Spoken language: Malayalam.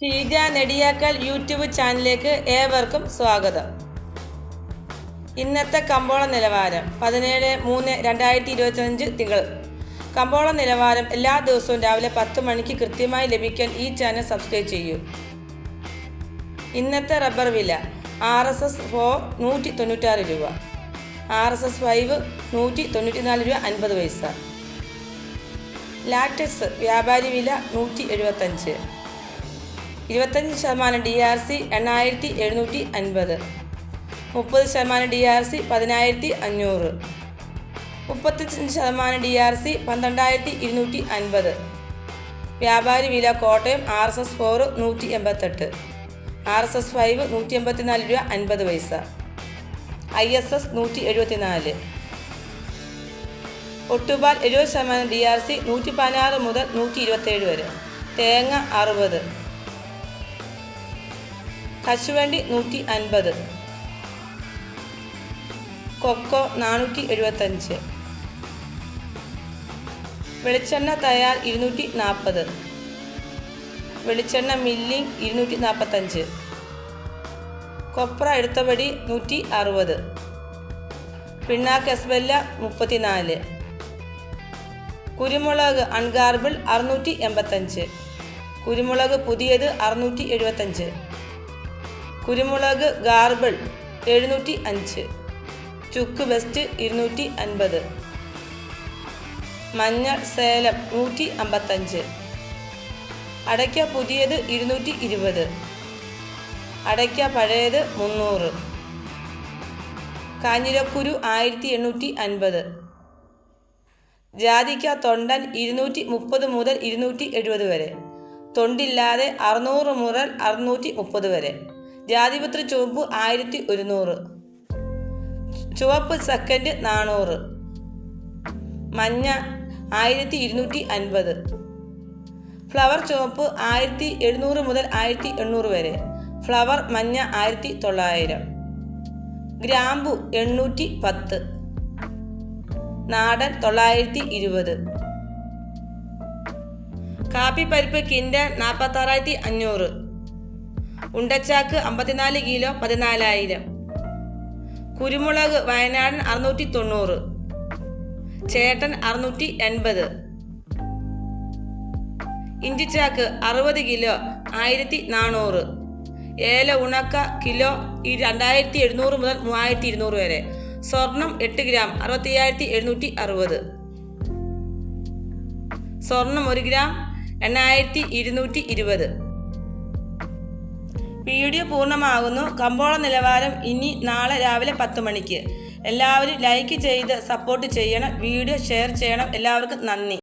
ഷീജ നെടിയാക്കൽ യൂട്യൂബ് ചാനലിലേക്ക് ഏവർക്കും സ്വാഗതം. ഇന്നത്തെ കമ്പോള നിലവാരം പതിനേഴ് മൂന്ന് രണ്ടായിരത്തി ഇരുപത്തഞ്ച് തിങ്കൾ. കമ്പോള നിലവാരം എല്ലാ ദിവസവും രാവിലെ പത്ത് മണിക്ക് കൃത്യമായി ലഭിക്കാൻ ഈ ചാനൽ സബ്സ്ക്രൈബ് ചെയ്യൂ. ഇന്നത്തെ റബ്ബർ വില ആർ എസ് എസ് ഫോർ നൂറ്റി തൊണ്ണൂറ്റാറ് രൂപ. ആർ എസ് എസ് ഫൈവ് നൂറ്റി തൊണ്ണൂറ്റിനാല് രൂപ അൻപത് പൈസ. ലാറ്റക്സ് വ്യാപാരി വില നൂറ്റി എഴുപത്തഞ്ച് ഇരുപത്തഞ്ച് ശതമാനം ഡി ആർ സി എണ്ണായിരത്തി എഴുന്നൂറ്റി അൻപത്. മുപ്പത് ശതമാനം ഡി ആർ സി പതിനായിരത്തി അഞ്ഞൂറ്. മുപ്പത്തഞ്ച് ശതമാനം ഡി ആർ സി പന്ത്രണ്ടായിരത്തി ഇരുന്നൂറ്റി അൻപത്. വ്യാപാരി വില Kottayam R S S four നൂറ്റി എൺപത്തെട്ട്. ആർ എസ് എസ് ഫൈവ് നൂറ്റി എൺപത്തിനാല് രൂപ അൻപത് പൈസ. ഐ എസ് എസ് നൂറ്റി എഴുപത്തിനാല്. ഒട്ടുപാൽ എഴുപത് ശതമാനം ഡി ആർ സി നൂറ്റി പതിനാറ് മുതൽ നൂറ്റി ഇരുപത്തേഴ് വരെ. തേങ്ങ അറുപത്. കശുവണ്ടി നൂറ്റി അൻപത്. കൊക്കോ നാനൂറ്റി എഴുപത്തഞ്ച്. വെളിച്ചെണ്ണ തയ്യാർ ഇരുന്നൂറ്റി നാൽപ്പത്. വെളിച്ചെണ്ണ മില്ലിംഗ് ഇരുന്നൂറ്റി നാൽപ്പത്തഞ്ച്. കൊപ്ര എടുത്തപടി നൂറ്റി അറുപത്. പിണ്ണാക്ക് എസ്ബെല്ല മുപ്പത്തിനാല്. കുരുമുളക് അൺഗാർബിൾ അറുന്നൂറ്റി എൺപത്തഞ്ച്. കുരുമുളക് പുതിയത് അറുന്നൂറ്റി എഴുപത്തഞ്ച്. കുരുമുളക് ഗാർബിൾ എഴുന്നൂറ്റി അഞ്ച്. ചുക്ക് വെസ്റ്റ് ഇരുന്നൂറ്റി അൻപത്. മഞ്ഞൾ സേലം നൂറ്റി അമ്പത്തഞ്ച്. അടയ്ക്ക പുതിയത് ഇരുന്നൂറ്റി ഇരുപത്. അടയ്ക്ക പഴയത് മുന്നൂറ്. കാഞ്ഞിരക്കുരു ആയിരത്തി എണ്ണൂറ്റി അൻപത്. ജാതിക്ക തൊണ്ടൻ ഇരുന്നൂറ്റി മുപ്പത് മുതൽ ഇരുന്നൂറ്റി എഴുപത് വരെ. തൊണ്ടില്ലാതെ അറുന്നൂറ് മുതൽ അറുന്നൂറ്റി മുപ്പത് വരെ. ജാതിപത്രി ചുവപ്പ് ആയിരത്തി ഒരുന്നൂറ്. ചുവപ്പ് സെക്കൻഡ് നാനൂറ് മഞ്ഞ ആയിരത്തി ഇരുന്നൂറ്റി അൻപത്. ഫ്ലവർ ചുവപ്പ് ആയിരത്തി എഴുന്നൂറ് മുതൽ ആയിരത്തി എണ്ണൂറ് വരെ. ഫ്ലവർ മഞ്ഞ ആയിരത്തി തൊള്ളായിരം. ഗ്രാമ്പു എണ്ണൂറ്റി പത്ത്. നാടൻ തൊള്ളായിരത്തി ഇരുപത്. കാപ്പി പരിപ്പ് കിൻഡ നാൽപ്പത്താറായിരത്തി അഞ്ഞൂറ്. ഉണ്ടച്ചാക്ക് അമ്പത്തിനാല് കിലോ പതിനാലായിരം. കുരുമുളക് വയനാടൻ അറുന്നൂറ്റി തൊണ്ണൂറ് ചേട്ടൻ അറുന്നൂറ്റി എൺപത് ഇഞ്ചിച്ചാക്ക് അറുപത് കിലോ ആയിരത്തി നാനൂറ് ഏല ഉണക്ക കിലോ ഈ രണ്ടായിരത്തി എഴുന്നൂറ് മുതൽ മൂവായിരത്തി ഇരുന്നൂറ് വരെ. സ്വർണം എട്ട് ഗ്രാം അറുപത്തി അയ്യായിരത്തി എഴുന്നൂറ്റി അറുപത് സ്വർണം ഒരു ഗ്രാം എണ്ണായിരത്തി ഇരുന്നൂറ്റി ഇരുപത് വീഡിയോ പൂർണമാകുന്നു. കമ്പോള നിലവാരം ഇനി നാളെ രാവിലെ പത്ത് മണിക്ക്. എല്ലാവരും ലൈക്ക് ചെയ്ത് സപ്പോർട്ട് ചെയ്യണം. വീഡിയോ ഷെയർ ചെയ്യണം. എല്ലാവർക്കും നന്ദി.